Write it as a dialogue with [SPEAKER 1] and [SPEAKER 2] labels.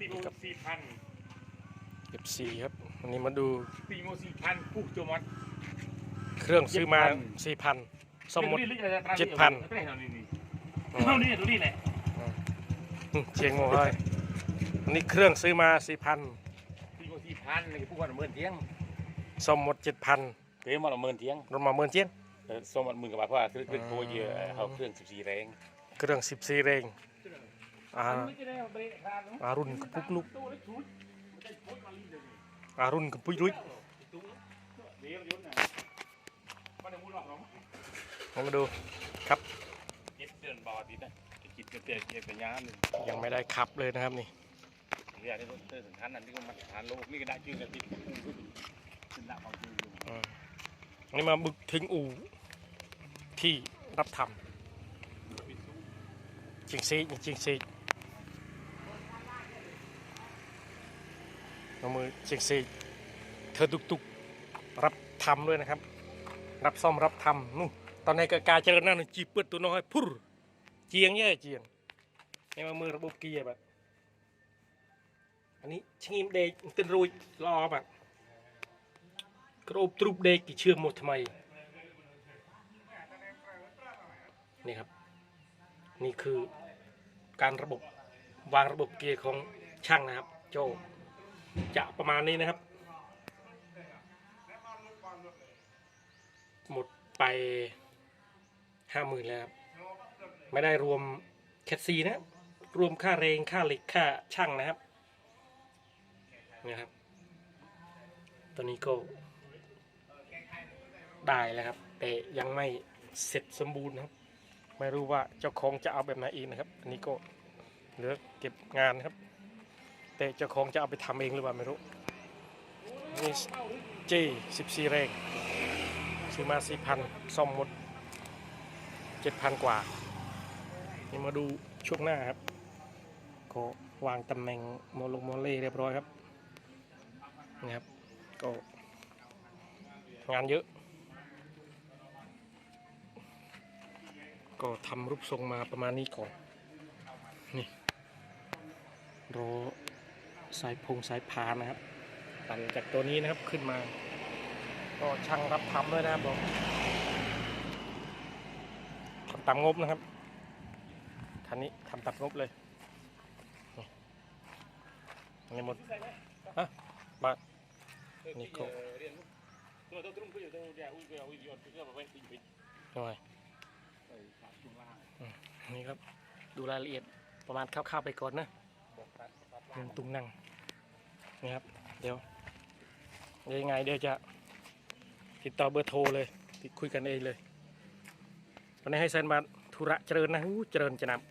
[SPEAKER 1] ตีโมสี่พัน
[SPEAKER 2] F4 ครับวันนี้มาดู
[SPEAKER 1] ตีโมสี่พันปุ๊กโจมอส
[SPEAKER 2] เครื่องซื้อมา4,000สมมติเจ็ดพัน
[SPEAKER 1] เท่านี้นี่เท่านี้ดูนี่แหละ
[SPEAKER 2] อืมเชียงโง่เฮ้ยอันนี้เครื่องซื้อมา4,000
[SPEAKER 1] ตีโมสี่พันนี่พวกวันหมื่นเที่ยง
[SPEAKER 2] สมมติ7,000
[SPEAKER 1] เดี๋ยวมาละหมื่นเที่ยง
[SPEAKER 2] รวมมาหมื่นเจียน
[SPEAKER 1] เออสมมติหมื่นกว่าบาทเพราะว่าเครื่องเครื่องโคเยอะเขาเครื่องสิบสี่แรง
[SPEAKER 2] เครื่อง14เรง อาอารุณกระปุกลุกอารุณกระปุยรุยมาดูครับยังไม่ได้ขับเลยนะครับนี่
[SPEAKER 1] นี่มาทานโลกทิ้งชื่ออยู่
[SPEAKER 2] อืมอันนี้มาบึกถึงอู่ที่รับทำจิงซีจิงซี เอามือเจริงซีเธอตุกตุกรับทำด้วยนะครับ รับซ่อมรับทำนู่นตอนนี้ก็กาเจริญนั่นจีเปิดตัวน้อยพุรเจียงแย่เจียงนี่มามือระบบเกียร์แบบอันนี้ชิงิมเดกตินรุยรอแบบกระอบตรุบเด็กกี่เชื่อมหมดทำไมนี่ครับ นี่คือการระบบวางระบบเกียร์ของช่างนะครับ โจ จะประมาณนี้นะครับ หมดไปห้าหมื่นแล้วครับ ไม่ได้รวมแคทซีนะ รวมค่าแรงค่าเหล็กค่าช่างนะครับนะครับตอนนี้ก็ได้แล้วครับ แต่ยังไม่เสร็จสมบูรณ์นะครับ ไม่รู้ว่าเจ้าของจะเอาแบบไหนอีกนะครับ อันนี้ก็เหลือเก็บงานนะครับ แต่เจ้าของจะเอาไปทำเองหรือเปล่าไม่รู้นี่เจสิบสี่แรงซื้อมาสี่พันซ่อมหมดเจ็ดพันกว่านี่มาดูช่วงหน้าครับก็วางตำแหน่งโมลงโมเล่เรียบร้อยครับนี่ครับก็งานเยอะ ก็ทำรูปทรงมาประมาณนี้ก่อน นี่รอ สายพงสายพานนะครับตันจากตัวนี้นะครับขึ้นมา ก็ช่างรับทำด้วยนะครับผมทำตามงบนะครับคันนี้ทำตามงบเลยนี่นี่หมดฮะมานี่ก็
[SPEAKER 1] ตัวตัวตรงไปอยู่ตรงไว้ตีไป
[SPEAKER 2] หน่อย
[SPEAKER 1] เออขาช่วงล่าง
[SPEAKER 2] นี่ครับ ดูรายละเอียดประมาณคร่าวๆไปก่อนนะ
[SPEAKER 1] เรื่
[SPEAKER 2] องตุงนั่งนี่ครับ เดี๋ยวยังไงเดี๋ยวจะติดต่อเบอร์โทรเลย ติดคุยกันเองเลยวันนี้ให้เซ็นมาธุระเจริญนะหูเจริญจะนำ